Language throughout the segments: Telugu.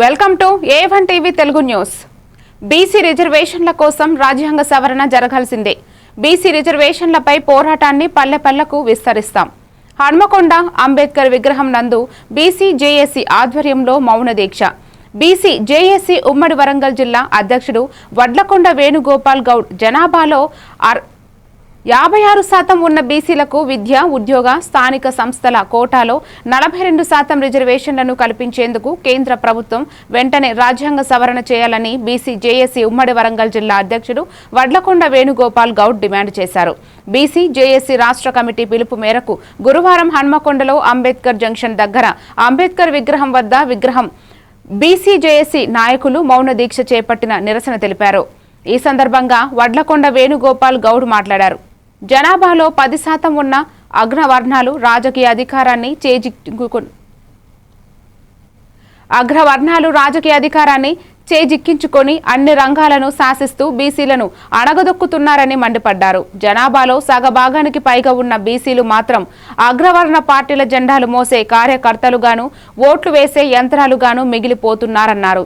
Welcome to A one TV Telugu news. BC రిజర్వేషన్ల కోసం రాజ్యాంగ సవరణ జరగాల్సిందే. బీసీ రిజర్వేషన్లపై పోరాటాన్ని పల్లె పల్లెకు విస్తరిస్తాం. హన్మకొండ అంబేద్కర్ విగ్రహం నందు బీసీ జేఏసీ ఆధ్వర్యంలో మౌన దీక్ష. బీసీ జేఏసీ ఉమ్మడి వరంగల్ జిల్లా అధ్యక్షుడు వడ్లకొండ వేణుగోపాల్ గౌడ్ జనాభాలో అర్ యాభై ఆరు శాతం ఉన్న బీసీలకు విద్య ఉద్యోగ స్థానిక సంస్థల కోటాలో నలభై రెండు శాతం రిజర్వేషన్లను కల్పించేందుకు కేంద్ర ప్రభుత్వం వెంటనే రాజ్యాంగ సవరణ చేయాలని బీసీ జేఏసీ ఉమ్మడి వరంగల్ జిల్లా అధ్యక్షుడు వడ్లకొండ వేణుగోపాల్ గౌడ్ డిమాండ్ చేశారు. బీసీ జేఏసీ రాష్ట్ర కమిటీ పిలుపు మేరకు గురువారం హన్మకొండలో అంబేద్కర్ జంక్షన్ దగ్గర అంబేద్కర్ విగ్రహం వద్ద విగ్రహం బీసీ జేఏసీ నాయకులు మౌన దీక్ష చేపట్టిన నిరసన తెలిపారు. ఈ సందర్భంగా వడ్లకొండ వేణుగోపాల్ గౌడ్ మాట్లాడారు. జనాభాలో పది శాతం ఉన్న అగ్రవర్ణాలు రాజకీయ అధికారాన్ని చేజిక్కు అగ్రవర్ణాలు రాజకీయ అధికారాన్ని చేజిక్కించుకొని అన్ని రంగాలను శాసిస్తూ బీసీలను అణగదొక్కుతున్నారని మండిపడ్డారు. జనాభాలో సగభాగానికి పైగా ఉన్న బీసీలు మాత్రం అగ్రవర్ణ పార్టీల జెండాలు మోసే కార్యకర్తలుగాను ఓట్లు వేసే యంత్రాలుగాను మిగిలిపోతున్నారన్నారు.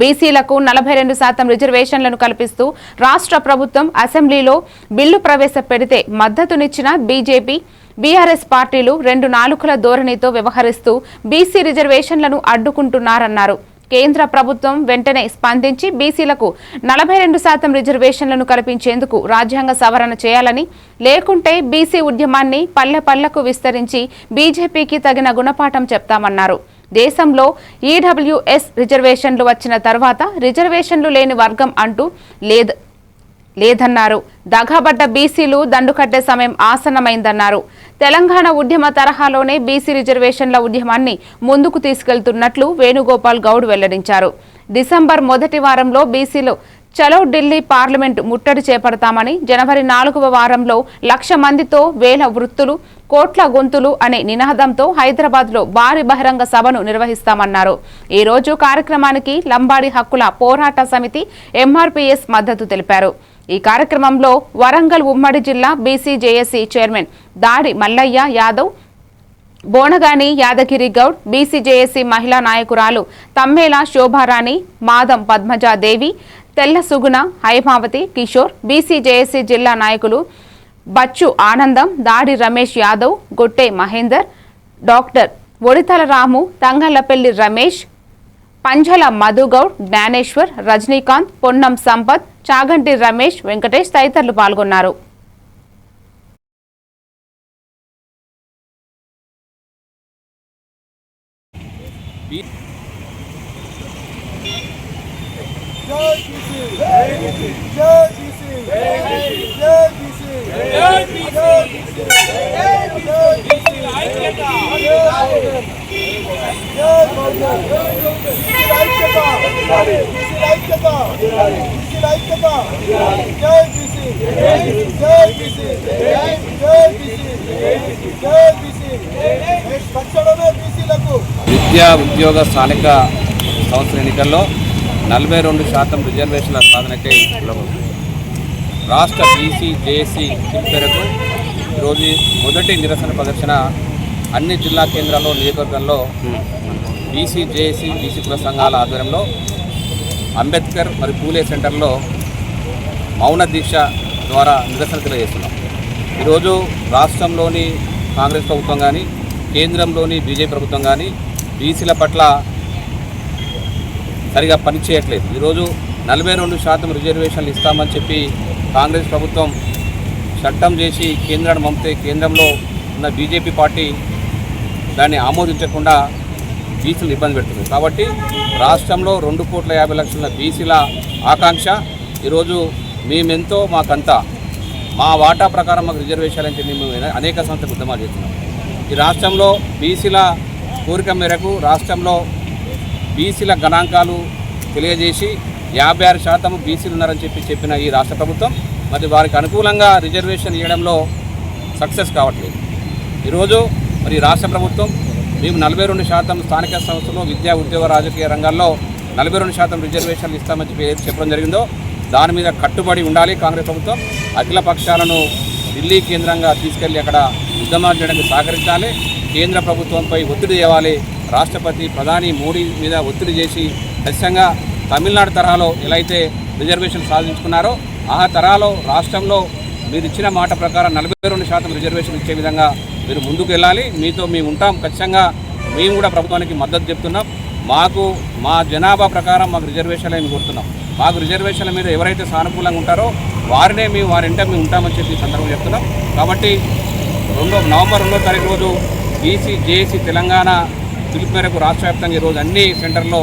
బీసీలకు నలభై రెండు శాతం రిజర్వేషన్లను కల్పిస్తూ రాష్ట్ర ప్రభుత్వం అసెంబ్లీలో బిల్లు ప్రవేశపెడితే మద్దతునిచ్చిన బీజేపీ బీఆర్ఎస్ పార్టీలు రెండు నాలుకల ధోరణితో వ్యవహరిస్తూ బీసీ రిజర్వేషన్లను అడ్డుకుంటున్నారన్నారు. కేంద్ర ప్రభుత్వం వెంటనే స్పందించి బీసీలకు నలభై రెండు శాతం రిజర్వేషన్లను కల్పించేందుకు రాజ్యాంగ సవరణ చేయాలని లేకుంటే బీసీ ఉద్యమాన్ని పల్లె పల్లెకు విస్తరించి బీజేపీకి తగిన గుణపాఠం చెప్తామన్నారు. దేశంలో ఈడబ్ల్యూఎస్ రిజర్వేషన్లు వచ్చిన తర్వాత రిజర్వేషన్లు లేని వర్గం అంటూ లేదు లేదన్నారు. దగాబడ్డ బీసీలు దండుకట్టే సమయం ఆసన్నమైందన్నారు. తెలంగాణ ఉద్యమ తరహాలోనే బీసీ రిజర్వేషన్ల ఉద్యమాన్ని ముందుకు తీసుకెళ్తున్నట్లు వేణుగోపాల్ గౌడ్ వెల్లడించారు. డిసెంబర్ మొదటి వారంలో బీసీలు చలో ఢిల్లీ పార్లమెంట్ ముట్టడి చేపడతామని జనవరి నాలుగవ వారంలో లక్ష మందితో వేల వృత్తులు కోట్ల గొంతులు అనే నినాదంతో హైదరాబాద్లో భారీ బహిరంగ సభను నిర్వహిస్తామన్నారు. ఈ రోజు కార్యక్రమానికి లంబాడి హక్కుల పోరాట సమితి ఎంఆర్పీఎస్ మద్దతు తెలిపారు. ఈ కార్యక్రమంలో వరంగల్ ఉమ్మడి జిల్లా BC chairman Dadi Mallaiah Yadav Bonagani Yadagiri Goud BC JAC మహిళా నాయకురాలు తమ్మేల శోభారాణి మాదం పద్మజాదేవి తెల్ల సుగుణ హైమావతి కిషోర్ బీసీ జేఏసీ జిల్లా నాయకులు బచ్చు ఆనందం దాడి రమేష్ యాదవ్ గొట్టే మహేందర్ డాక్టర్ ఒడితల రాము తంగళ్ళపల్లి రమేష్ పంజల మధుగౌడ్ జ్ఞానేశ్వర్ రజనీకాంత్ పొన్నం సంపత్ చాగంటి రమేష్ వెంకటేష్ తదితరులు పాల్గొన్నారు. జై విద్యా ఉద్యోగ స్థానిక సంస్థల ఎన్నికల్లో నలభై రెండు శాతం రిజర్వేషన్ల సాధనకై రాష్ట్ర బీసీ జేఏసీ పిలుపు ఈరోజు మొదటి నిరసన ప్రదర్శన అన్ని జిల్లా కేంద్రాల్లో నియోజకవర్గంలో బీసీ జేఏసీ బీసీ కుల సంఘాల ఆధ్వర్యంలో అంబేద్కర్ మరియు పూలే సెంటర్లో మౌన దీక్ష ద్వారా నిరసన తెలియజేస్తున్నాం. ఈరోజు రాష్ట్రంలోని కాంగ్రెస్ ప్రభుత్వం కానీ కేంద్రంలోని బీజేపీ ప్రభుత్వం కానీ బీసీల పట్ల సరిగా పనిచేయట్లేదు ఈరోజు నలభై రెండు శాతం రిజర్వేషన్లు ఇస్తామని చెప్పి కాంగ్రెస్ ప్రభుత్వం చట్టం చేసి కేంద్రాన్ని పంపితే కేంద్రంలో ఉన్న బీజేపీ పార్టీ దాన్ని ఆమోదించకుండా బీసీలు ఇబ్బంది పెడుతుంది కాబట్టి రాష్ట్రంలో రెండు కోట్ల యాభై లక్షల బీసీల ఆకాంక్ష ఈరోజు మేమెంతో మాకంతా మా వాటా ప్రకారం మాకు రిజర్వేషన్ అంటే మేము అనేక సంస్థలు ఉద్యమాలు చేస్తున్నాం. ఈ రాష్ట్రంలో బీసీల కోరిక మేరకు రాష్ట్రంలో బీసీల గణాంకాలు తెలియజేసి యాభై ఆరు శాతం బీసీలు ఉన్నారని చెప్పి చెప్పిన ఈ రాష్ట్ర ప్రభుత్వం మరి వారికి అనుకూలంగా రిజర్వేషన్ ఇవ్వడంలో సక్సెస్ కావట్లేదు. ఈరోజు మరి రాష్ట్ర ప్రభుత్వం మేము నలభై రెండు శాతం స్థానిక సంస్థలు విద్యా ఉద్యోగ రాజకీయ రంగాల్లో నలభై రెండు శాతం రిజర్వేషన్లు ఇస్తామని చెప్పి చెప్పడం జరిగిందో దాని మీద కట్టుబడి ఉండాలి కాంగ్రెస్ ప్రభుత్వం. అఖిల పక్షాలను ఢిల్లీ కేంద్రంగా తీసుకెళ్ళి అక్కడ ఉద్యమాలు చేయడానికి సహకరించాలి. కేంద్ర ప్రభుత్వంపై ఒత్తిడి తేవాలి. రాష్ట్రపతి ప్రధాని మోడీ మీద ఒత్తిడి చేసి ఖచ్చితంగా తమిళనాడు తరహాలో ఎలా అయితే రిజర్వేషన్ సాధించుకున్నారో ఆ తరహాలో రాష్ట్రంలో మీరు ఇచ్చిన మాట ప్రకారం నలభై రెండు శాతం రిజర్వేషన్ ఇచ్చే విధంగా మీరు ముందుకు వెళ్ళాలి. మీతో మేము ఉంటాం. ఖచ్చితంగా మేము కూడా ప్రభుత్వానికి మద్దతు చెప్తున్నాం. మాకు మా జనాభా ప్రకారం మాకు రిజర్వేషన్లు మేము కోరుతున్నాం. మాకు రిజర్వేషన్ల మీద ఎవరైతే సానుకూలంగా ఉంటారో వారినే మేము వారింటే మేము ఉంటామని చెప్పి సందర్భం చెప్తున్నాం. కాబట్టి రెండో నవంబర్ రెండో తారీఖు రోజు బీసీ జేఏసీ తెలంగాణ పిలుపు మేరకు రాష్ట్ర వ్యాప్తంగా ఈరోజు అన్ని సెంటర్లో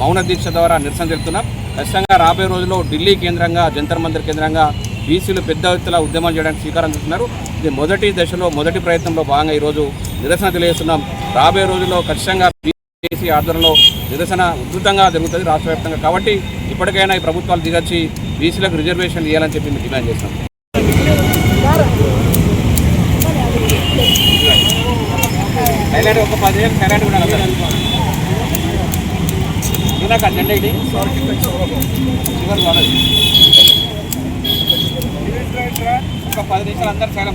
మౌన దీక్ష ద్వారా నిరసన తెలుపుతున్నాం ఖచ్చితంగా రాబోయే రోజుల్లో ఢిల్లీ కేంద్రంగా జంతర్ మందిర్ కేంద్రంగా బీసీలు పెద్ద ఎత్తున ఉద్యమాలు చేయడానికి శ్రీకారం చేస్తున్నారు ఇది మొదటి దశలో మొదటి ప్రయత్నంలో భాగంగా ఈరోజు నిరసన తెలియజేస్తున్నాం. రాబోయే రోజుల్లో ఖచ్చితంగా బీసీ ఆధ్వర్యంలో నిరసన ఉధృతంగా జరుగుతుంది రాష్ట్ర కాబట్టి ఇప్పటికైనా ఈ ప్రభుత్వాలు దిగొచ్చి బీసీలకు రిజర్వేషన్లు ఇవ్వాలని చెప్పి మేము డిమాండ్ చేస్తున్నాం. హైలైట్ ఒక పదిహేను సైలెంట్ కూడా నాకు అటెండ్ ఇది. చివరి వాడదు. ఒక పది నిమిషాలు అందరు చాలా